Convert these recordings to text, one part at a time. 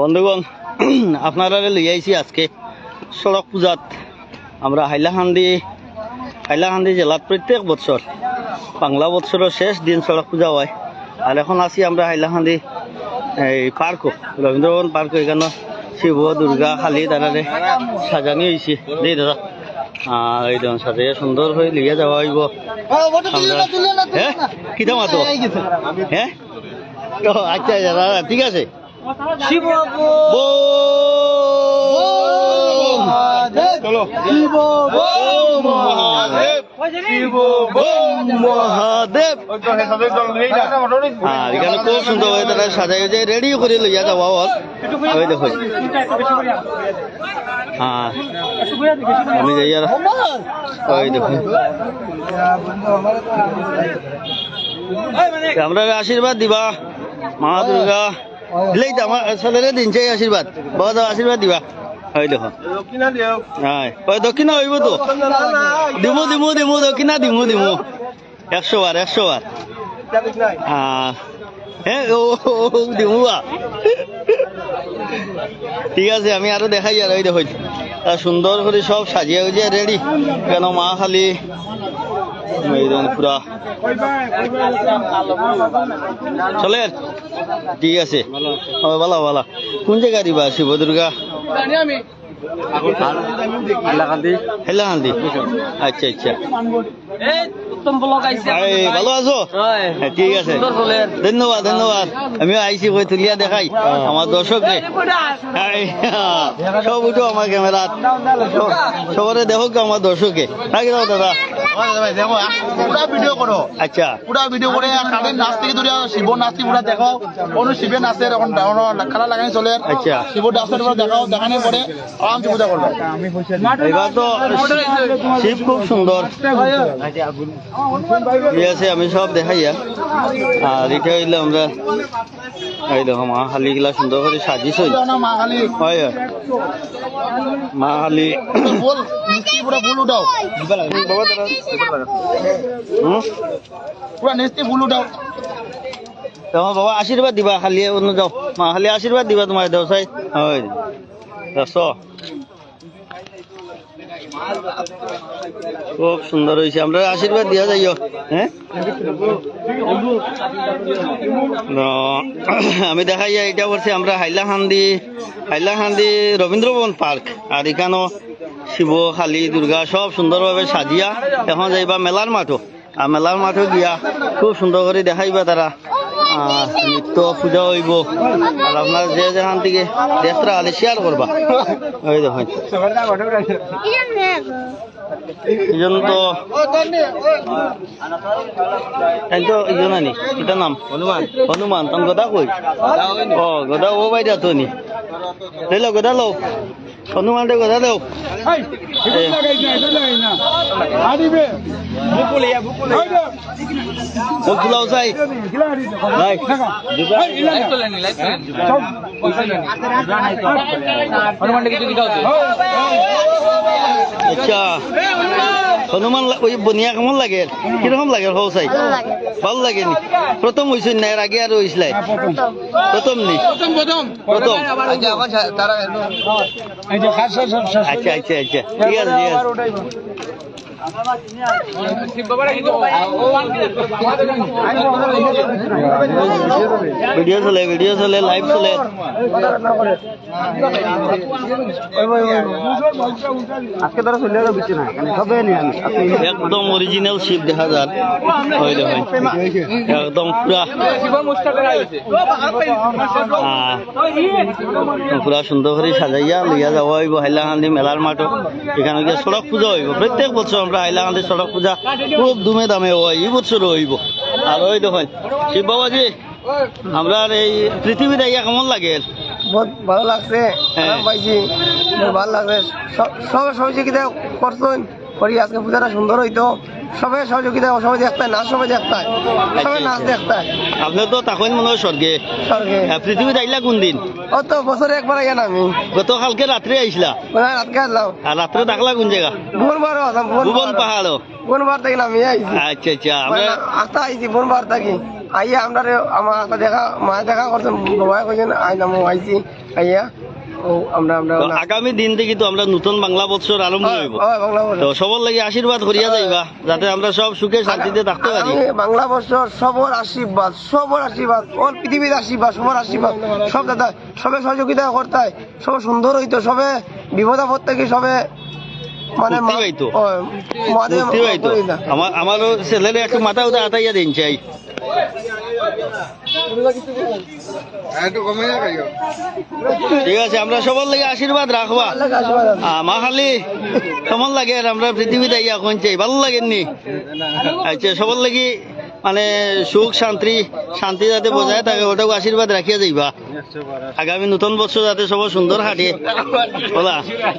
বন্ধুগণ, আপনারা লই আইছি আজকে সড়ক পূজাত, আমরা হাইলাকান্দি হাইলাকান্দি জেলাত প্রত্যেক বছর বাংলা বছরের শেষ দিন সড়ক পূজা হয়। আর এখন আছি আমরা হাইলাকান্দি এই পার্কও রবীন্দ্রভবন পার্ক এখানে শিব দুর্গা কালী তারারে সাজানি হয়েছে দেই দাদা এই দেখুন সাজাইয়া সুন্দর হয়ে লিয়ে যাওয়া হইব হ্যাঁ কিতা মাতো হ্যাঁ আচ্ছা আচ্ছা দাদা ঠিক আছে। বোম। বোম। মহাদেব। আর এখানে খুব সুন্দর হয়ে তারা সাজাই যে রেডি করে লইয়া যাওয়া হল ওই দেখো। হ্যাঁ। আমি যাই আর ওই দেখো। আমরা আশীর্বাদ দিবা। মা দুর্গা। দিলেই তো আমার ছেলেরে দিন চাই আশীর্বাদ। বাবা আশীর্বাদ দিবা। হয় দেখো। হ্যাঁ দক্ষিণা হইব তো। দিমু দিমু দিমু, দক্ষিণা, দিমু দিমু। একশো বার একশো বার। হ্যাঁ। ঠিক আছে, আমি আরও দেখাই, আর ওই দেখো। সুন্দর করে সব সাজিয়ে গুজিয়ে রেডি কেন, মা খালি? পুরা। চলে। ঠিক আছে। ভালো ভালো। কোন জায়গায় দিবা শিব দুর্গা হেলাকান্দি। আচ্ছা আচ্ছা। ভালো আছো? হ্যাঁ, ঠিক আছে। ধন্যবাদ ধন্যবাদ। আমিও আইসি কই তুলিয়া দেখাই। আমার দর্শককে এই, সব উঠো আমার ক্যামেরাত। সবরে দেখো আমার দর্শকে। রাখি দাও দাদা। পুরা ভিডিও করো আচ্ছা। পুরা ভিডিও করে কাদের নাচ থেকে ধরে শিব নাচটি পুরা শিবের নাচের এখন খেলা লাগানি চলে। আচ্ছা। শিব নাচের পুরো দেখাও দেখানোর পরে আরামসে পূজা করবে এবার তো শিব খুব সুন্দর ঠিক আছে আমি সব দেখাই আর এটা হইলে আমরা এই দেখো মা হালি গিলা সুন্দর করে সাজিছ। না মা খালি হয়। মা হালি বল পুরা ফুল উঠাও। হুম পুরা নেস্তি ফুল উঠাও তোমার বাবা আশীর্বাদ দিবা খালি অন্য যাও মা খালি আশীর্বাদ দিবা তোমার দেও চাই হয় খুব সুন্দর হয়েছে আমরা আশীর্বাদ দিয়া যাইও হ্যাঁ আমি দেখাই এটা করছি আমরা হাইলাকান্দি হাইলাকান্দি রবীন্দ্রভবন পার্ক আর এখানেও শিব, কালী, দুর্গা সব সুন্দরভাবে সাজিয়া এখন যাইবা মেলার মাঠও আর মেলার মাঠও গিয়া খুব সুন্দর করে দেখাইবা তারা। নৃত্য পূজা হইব। আর আপনার যে যেখান থেকে দেখরা আলে শেয়ার করবা। ওই তো এই তো এই জন্য নি এটার নাম। হনুমান। হনুমান, তখন গদা কই? ও, গদা ও বাইদা তো নি। লৈ লো গদা লো হনুমান দে গদা লো মুখ ফুলাও চাই নাই আচ্ছা হনুমান ওই বনিয়া কেমন লাগে কীরকম লাগে হও চাই ভালো লাগে নি প্রথম হয়েছে না এর আগে আর হয়েছিল প্রথম নি প্রথম আচ্ছা আচ্ছা আচ্ছা। ঠিক আছে ঠিক আছে। ভিডিও চলে ভিডিও চলে লাইভ চলে আজকে তারা চলে যাবে বেশি না সবে একদম অরিজিনাল শিপ দেখা যায় ওই দেখুন একদম পুরা। পুরা সুন্দর করে সাজাইয়া লইয়া যাওয়া হইব হাইলাকান্দি মেলার মাঠও এখানে গিয়ে সড়ক পূজা হইব। প্রত্যেক বছর আমরা হাইলাকান্দি সড়ক পূজা খুব ধুমে দামে হয় এই বছরও হইব। আর ওই দেখুন শিব বাবাজি আমরা এই পৃথিবী দেখিয়া কেমন লাগে? বহুত ভালো লাগছে হ্যাঁ। পাইছি ভালো লাগছে। সব- সব সহযোগিতা করছেন করি আজকে পূজাটা সুন্দর হইতো। সবাই সহযোগিতা সবাই দেখতায় নাচ সবাই দেখতায় সবাই নাচ দেখতায়। আপনি তো তখন মনে হয় স্বর্গে। স্বর্গে। আহ, পৃথিবীতে আইলা কোন দিন? ও তো বছরে একবার আইয়া না আমি। গতকালকে রাত্রে আইসলা? কোথায় রাতকে আসলাম আর রাত্রে থাকলা কোন জায়গা? বুনবার আসলাম ভুবন পাহাড়। বুনবার থেকে আমি আইছি। আচ্ছা আচ্ছা আমরা আস্তা আইছি বুনবার থাকি। আইয়া আমরা আমার দেখা মা দেখা করছেন বাবা কইছেন আই নাম আইছি আইয়া। আমরা আমরা আগামী দিন থেকে তো আমরা নতুন বাংলা বছর আরম্ভ হইব। তো সবার লাগি আশীর্বাদ করিয়া যাইবা যাতে আমরা সব সুখে শান্তিতে থাকতে পারি। বাংলা বছর সবর আশীর্বাদ সবর আশীর্বাদ অল পৃথিবীর আশীর্বাদ সবার আশীর্বাদ। সব দাদা সবে সহযোগিতা করতে সব সুন্দর হইতো সবে বিপদ আপদ থেকে সবে মানে আমারও ছেলের একটু মাথা উঠে আতাইয়া দিন চাই। ঠিক আছে আমরা সবার লাগে আশীর্বাদ রাখবা। মা খালি কেমন লাগে আর আমরা পৃথিবীতে ইয়া কোন চাই ভালো লাগেননি আচ্ছা সবার লাগি মানে সুখ শান্তি শান্তি যাতে বজায় থাকে ওটাও আশীর্বাদ রাখিয়া যাইবা আগামী নতুন বছর যাতে সবার সুন্দর হাঁটে বলা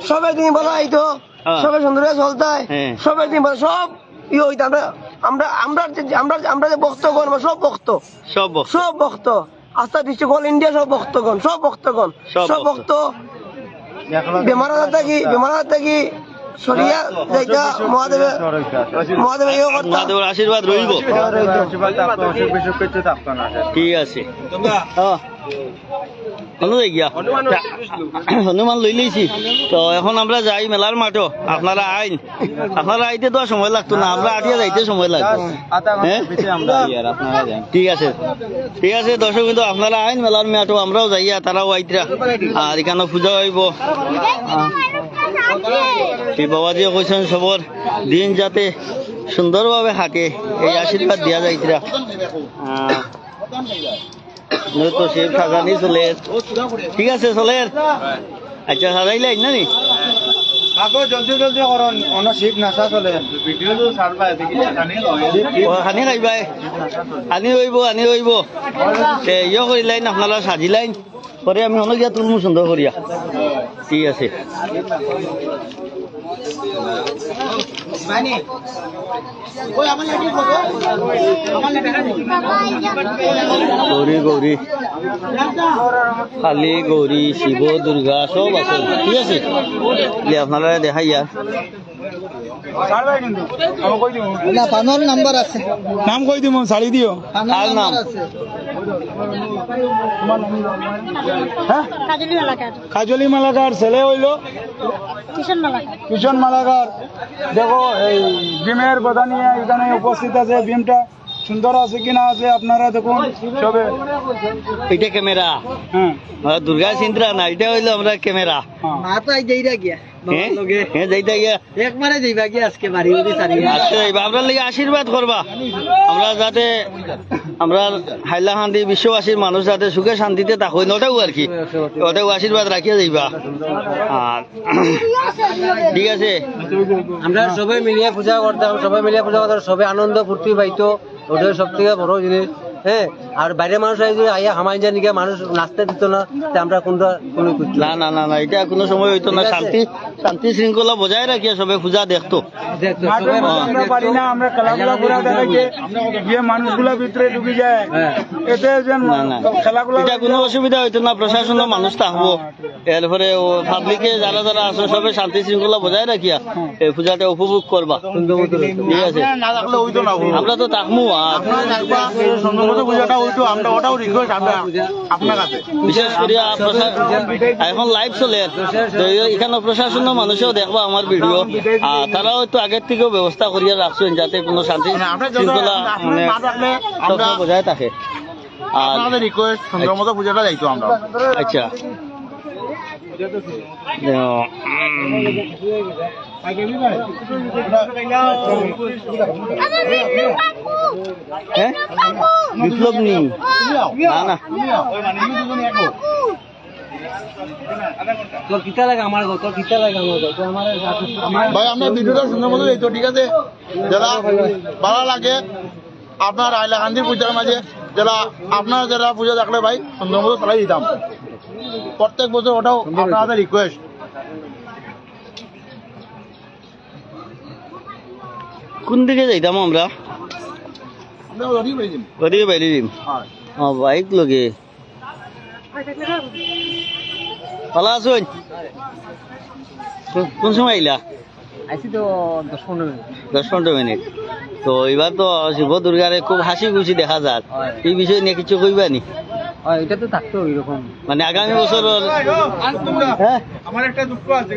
সবে দিন বলা হইতো হ্যাঁ। সবে সুন্দর চলতে হয়। সবে দিন বলা সব ই হইতো আমরা আমরা আমরা যে- আমরা আমরা যে ভক্তগণ সব ভক্ত সব সব ভক্ত আস্থা দৃষ্টি অল ইন্ডিয়া সব ভক্তগণ সব ভক্তগণ সব সব ভক্ত। ভক্ত বেমার আজার থাকি বেমার আজার থাকি সরিয়া যাইতা মহাদেবে মহাদেবে ইয়ে মহাদেবের আশীর্বাদ রইব ঠিক আছে হনুমান লই লইছি। তো এখন আমরা যাই মেলার মাঠও আপনারা আইন। আপনারা আইতে তো সময় লাগতো না। আমরা আটিয়া যাইতে সময় লাগতো হ্যাঁ? ঠিক আছে। ঠিক আছে, দর্শক কিন্তু আপনারা আইন মেলার মাঠও আমরাও যাইয়া তারাও আইতরা। আর এখানে পূজা হইব। বাবাজিও কইছেন, সবর দিন যাতে সুন্দরভাবে থাকে এই আশীর্বাদ দিয়া যাইতরা। চলে ঠিক আছে চলে আচ্ছা সাজাইলে আইন না নি ও, খানি খাইবাই আনি রইব আনি রইব তে ইয়ে করিলাইন আপনারা সাজিলাইন পরে আমি অনেক গিয়া তুলমু সুন্দর করিয়া ঠিক আছে। গৌরী গৌরী। কালী গৌরী শিব দুর্গা সব আছে। ঠিক আছে? আপনারা দেখাই আর নাম কই দিব? শাড়ি দিও। আর নাম? কাজলি এলাকার কাজলি মালাকার ছেলে হইল। কিষণ মালাকার দেখো এই ভীমের কথা নিয়ে এখানে উপস্থিত আছে ভীমটা সুন্দর আছে কিনা আছে আপনারা দেখুন সবে। এটা ক্যামেরা। হ্যাঁ। দুর্গা চিন্তা না এটা হইল আমরা ক্যামেরা। হ্যাঁ। গিয়া। হ্যাঁ? হ্যাঁ আচ্ছা আশীর্বাদ করবা। আমরা যাতে আমরা হাইলাকান্দি বিশ্ববাসীর মানুষ যাতে সুখে শান্তিতে থাকুন ওটাও আর কি। ওটাও আশীর্বাদ রাখিয়া যাইবা। আর ঠিক আছে? আমরা সবাই মিলিয়ে পূজা করতাম সবাই মিলিয়ে পূজা করতাম সবাই আনন্দ ফুর্তি পাইতো। ওটাই সব থেকে বড় জিনিস। হ্যাঁ আর বাইরে মানুষ আইয়া হামাই জানি মানুষ নাচতে দিত না তে আমরা কোনটা কোনো না না না না এটা কোনো সময় হইতো না। শান্তি শান্তি শৃঙ্খলা বজায় রাখিয়া সবে পূজা দেখতো। আমরা পারি না আমরা খেলাগুলা ঘুরা দেখাইছে গিয়ে মানুষগুলা ভিতরে ঢুকে যায়। এতে যেন না না। খেলাগুলা এটা কোনো অসুবিধা হইতো না প্রশাসনের মানুষ থাকব এরপরে ও পাবলিকে যারা যারা আছে সবে শান্তি শৃঙ্খলা বজায় রাখিয়া এই পূজাটা উপভোগ করবা। ঠিক আছে। না থাকলে হইতো না আমরা তো থাকব মতো পূজাটা হইতো আমরা ওটাও রিকোয়েস্ট আমরা আপনার কাছে। বিশেষ করে এখন লাইভ চলে। তো এখানে প্রশাসনের মানুষও দেখবা আমার ভিডিও। আর তারাও একটু আগের থেকেও ব্যবস্থা করিয়া রাখছেন যাতে কোনো শান্তি না, শৃঙ্খলা মানে বজায় থাকে। আর আপনাদের রিকোয়েস্ট সুন্দর মতো পূজাটা যাইতো আমরা। আচ্ছা। বিপ্লব তোর কিতা লাগে আমার তোর কিতা লাগে আমার ভাই, আমরা ভিডিওটা সুন্দর মতো যাইতো ঠিক আছে। যারা ভালো লাগে, আপনার হাইলাকান্দির পূজার মাঝে, যারা আপনারা যারা পূজা থাকলে ভাই সুন্দর মতো চালাই দিতাম। প্রত্যেক বছর ওটাও আপনাদের রিকোয়েস্ট কোন দিকে যাইতাম আমরা? ওদিকে বাইরে দিম হ্যাঁ। ও বাইক লগে। ভালো আছুন কোন- সময় আইলা? আইছি তো দশ পনেরো মিনিট। দশ পনেরো মিনিট। তো এবার তো শিব দুর্গারে খুব হাসি খুশি দেখা যায় এই বিষয় নিয়ে কিছু কইবা নি? এটা তো থাকতো এরকম মানে আগামী বছর হ্যাঁ? আমার একটা দুঃখ আছে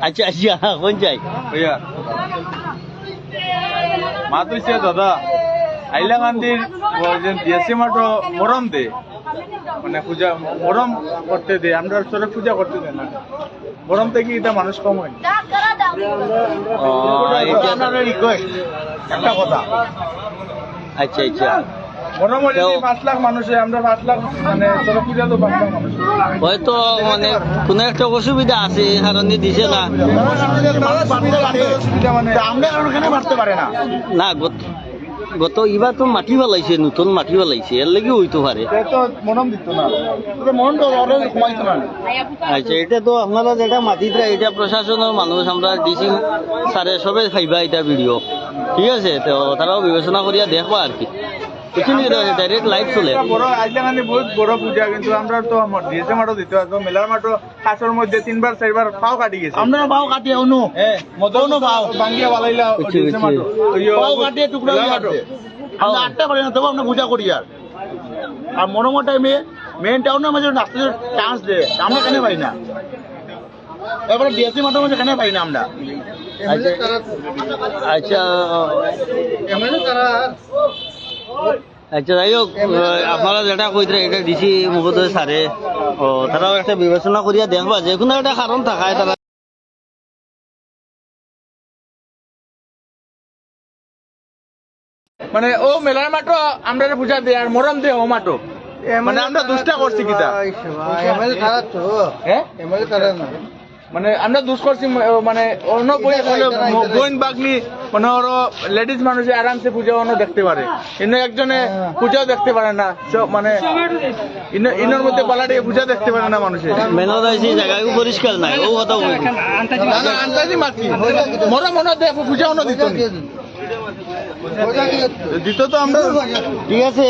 আচ্ছা আচ্ছা কোন চাই? ভাইয়া মা তুইছে দাদা আইলা গান্ধীর দিয়েছে মাটো মরম দে। মানে পূজা মরম করতে দে আমরা সড়ক পূজা করতে দে না। মরম থেকে এটা মানুষ কম হয়? একটা কথা। আচ্ছা আচ্ছা। মরম হলে পাঁচ লাখ মানুষে আমরা পাঁচ লাখ মানে সড়ক পূজা তো পাঁচ লাখ মানুষ। হয়তো মানে কোনো একটা অসুবিধা আছে কারণে দিছে না। না, গত এবার তো মাটি বালাইছে নতুন মাটি বালাইছে এর লাগি হইতে পারে আচ্ছা এটা তো আপনারা যেটা মাটিটা এটা প্রশাসনের মানুষ আমরা ডিসি স্যারে সবে খাইবা এটা ভিডিও ঠিক আছে, তো তারাও বিবেচনা করিয়া দেখবা আর কি। বুঝলি ডাইরেক্ট লাইভ চলে। বড় বহুত বড় পূজা কিন্তু আমরা তো ডিএসএ মাঠও দিতে পারব। মেলার মাঠও কাছর মধ্যে তিনবার চারবার পাও কাটি গেছে। আমরা পাও কাটিয়ে অনু। হ্যাঁ মদনও পাও। ভাঙ্গিয়া বালাইলা ডিএসএ মাঠও। পাও কাটিয়ে টুকরা আমরা আটটা পারি না তবু আমরা পূজা করি আর। আর মনোমো টাইমে মেন টাউনের মাঝে নাচতে চান্স দে আমরা কেন পাই না? এবারে ডিএসসি মাঠের মাঝে কেন পাই না আমরা? আচ্ছা আচ্ছা। যাই হোক আপনারা যেটা কইতে এটা ডিসি মহোদয় স্যারে ও তারাও একটা বিবেচনা করিয়া দেখবা যে কোনো একটা কারণ থাকায় তারা মানে ও মেলার মাঠও আমরা পূজা দে আর মরম দে ও মাঠও মানে আমরা দুষ্টা করছি কিতা। হ্যাঁ মানে আমরা দুষ করছি মানে অন্য বই বোন বাগনি মানে ওর লেডিস মানুষে আরামসে পূজা অন্য দেখতে পারে। ইন্য একজনে পূজাও দেখতে পারে না সব মানে ইন্নর মধ্যে পালাটে পূজা দেখতে পারে না মানুষে। মেনত আইসি জায়গায় পরিষ্কার নাই ও কথা না। না আন্দাজি মরা মনে দেখ পূজা অন্য দিত দিত তো আমরা। ঠিক আছে।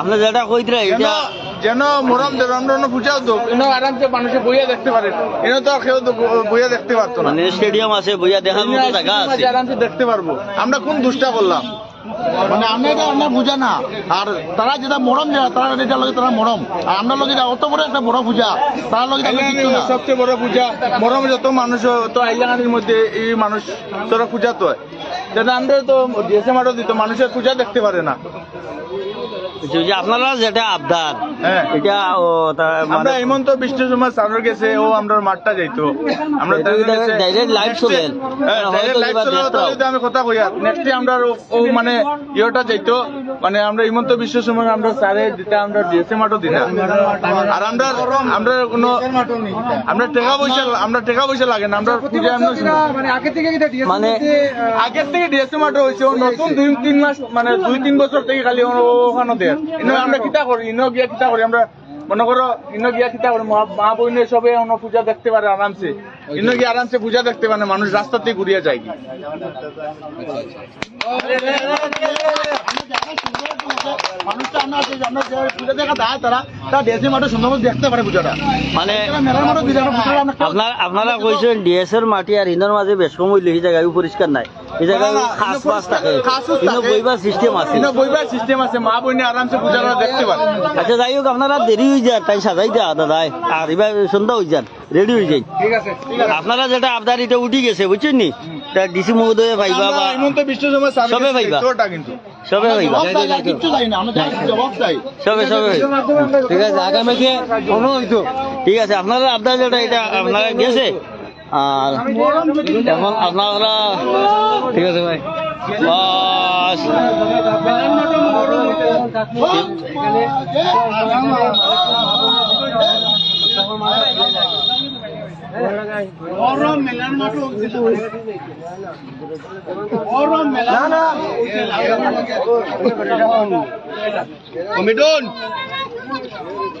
আপনি যেটা কইতে এটা যেন মরম দেব আমরা অন্য পূজাও দোক এনে আরামসে মানুষে বইয়া দেখতে পারে। এনে তো আর কেউ তো বইয়া দেখতে পারতো না। মানে স্টেডিয়াম আছে বইয়া দেখার মতো জায়গা আছে। আরামসে দেখতে পারব। আমরা কোন দুষ্টা করলাম মানে আমরা এটা আমরা বুঝা না। আর তারা যেটা মরম দেয় তারা এটা লগে তারা মরম আর আমরা লগে অত বড় একটা বড় পূজা তারা লগে সবচেয়ে বড় পূজা মরম যত মানুষ তো আইলাগানির মধ্যে এই মানুষ তোরা পূজা তো হয়। যেটা আমরা তো ডিএসএম আরও দিত মানুষের পূজা দেখতে পারে না। যে আপনারা যেটা আবদার হ্যাঁ। এটা ও তা- আমরা মানে হেমন্ত বিশ্ব কুমার স্যারের গেছে ও আমরা মাঠটা যাইতো। আমরা চলে? হ্যাঁ, আমি কথা কই নেক্সট আমরা ও- মানে ইয়েটা যাইতো। মানে আমরা হেমন্ত বিশ্ব সময় আমরা স্যারে দিতে আমরা ডিএসএ মাঠও দিনা আর আমরা আমরা কোনো আমরা টাকা পয়সা আমরা টাকা পয়সা লাগে না। আমরা পূজা এমনি মানে আগের থেকে ডিএসএ মাঠও হয়েছে। ও নতুন দুই তিন মাস মানে দুই তিন বছর থেকে খালি ওখানে দেয়। ইনো আমরা কিতা করি? মা বইনে সবে পূজা দেখতে পারে আরামসে। ইনো পূজা দেখতে পারে, মানুষ রাস্তাতে ঘুরিয়ে যায় কি মানুষটা আমরা আছে পূজা মানে মেলার মাঠে পূজাটা আপনারা কইছেন ডিএসের মাটি আর ইন্দোর মাঝে বেশ হইলে এই জায়গায় পরিষ্কার নাই। এই জায়গায় খাস থাকে। বইবার সিস্টেম আছে। বইবার সিস্টেম আছে মা বইনে আরামসে পূজাটা দেখতে পারে। আচ্ছা যাই হোক আপনারা দেরি হয়ে তাই সাজাই দেওয়া দাদাই আর এবার সন্ধ্যা হয়ে যান রেডি হয়ে যাই। আপনারা যেটা আবদার এটা উঠি গেছে বুঝছেন নি? তা ডিসি মহোদয় ভাইবা বা সবে ভাইবা। সবে ভাইবা? সবে সবে ঠিক আছে আগামীতে ঠিক আছে আপনারা আবদার যেটা এটা আপনারা গেছে? আর এখন আপনারা ঠিক আছে ভাই। বাস। কমিটন এ আবু জবাব চাই ওটা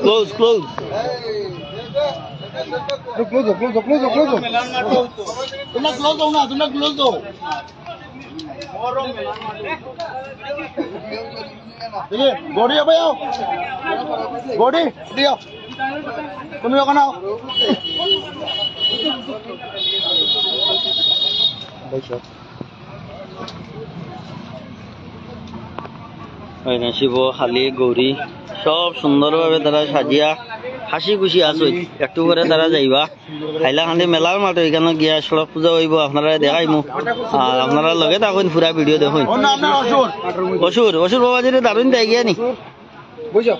close close close close close close তোমরা ক্লোজ দাও না তোমরা ক্লোজ দাও। গড়ি হবে গড়ি দিও তুমি ওখানে আও। ওইখানে শিব খালি গৌরী সব সুন্দরভাবে তারা সাজিয়া হাসি খুশি আছো একটু করে তারা যাইবা। হাইলাকান্দি মেলার মাঠে এখানে গিয়া সড়ক পূজা হইব আপনারা দেখাইমু আর আপনারা লগে থাকুন পুরা ভিডিও দেখুন। অসুর। অসুর বাবাজিরে দারুণ দেয় গিয়া নি। বুঝো